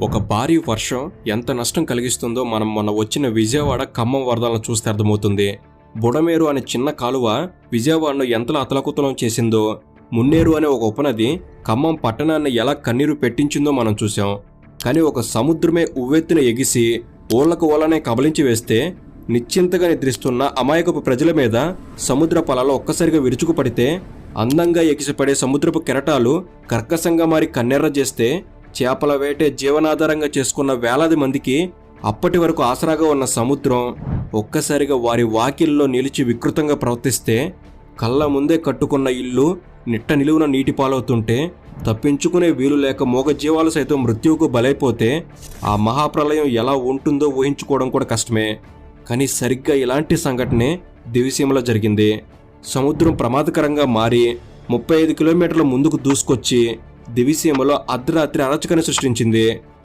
ఒక భారీ వర్షం ఎంత నష్టం కలిగిస్తుందో మనం మొన్న వచ్చిన విజయవాడ ఖమ్మం వరదలను చూస్తే అర్థమవుతుంది. బుడమేరు అనే చిన్న కాలువ విజయవాడను ఎంతలా అతలకుతలం చేసిందో మున్నేరు అనే ఒక ఉపనది ఖమ్మం పట్టణాన్ని ఎలా కన్నీరు పెట్టించిందో మనం చూసాం కానీ ఒక సముద్రమే ఉవ్వెత్తున ఎగిసి ఓళ్ళకు ఓలనే కబలించి వేస్తే నిశ్చింతగా నిద్రిస్తున్న అమాయకపు ప్రజల మీద సముద్ర పొలాలు ఒక్కసారిగా విరుచుకుపడితే అందంగా ఎగిసిపడే సముద్రపు కెరటాలు కర్కశంగా మారి కన్నెర్ర చేస్తే చేపల వేటే జీవనాధారంగా చేసుకున్న వేలాది మందికి అప్పటి వరకు ఆసరాగా ఉన్న సముద్రం ఒక్కసారిగా వారి వాకిల్లో నిలిచి వికృతంగా ప్రవర్తిస్తే కళ్ళ ముందే కట్టుకున్న ఇల్లు నిట్ట నిలువున నీటి పాలవుతుంటే తప్పించుకునే వీలు లేక మూగజీవాలు సైతం మృత్యువుకు బలైపోతే ఆ మహాప్రలయం ఎలా ఉంటుందో ఊహించుకోవడం కూడా కష్టమే. కానీ సరిగ్గా ఇలాంటి సంఘటనే దివిసీమలో జరిగింది. సముద్రం ప్రమాదకరంగా మారి ముప్పై ఐదు కిలోమీటర్ల ముందుకు దూసుకొచ్చి దివిసీమలో అర్ధరాత్రి అరచకను సృష్టించింది.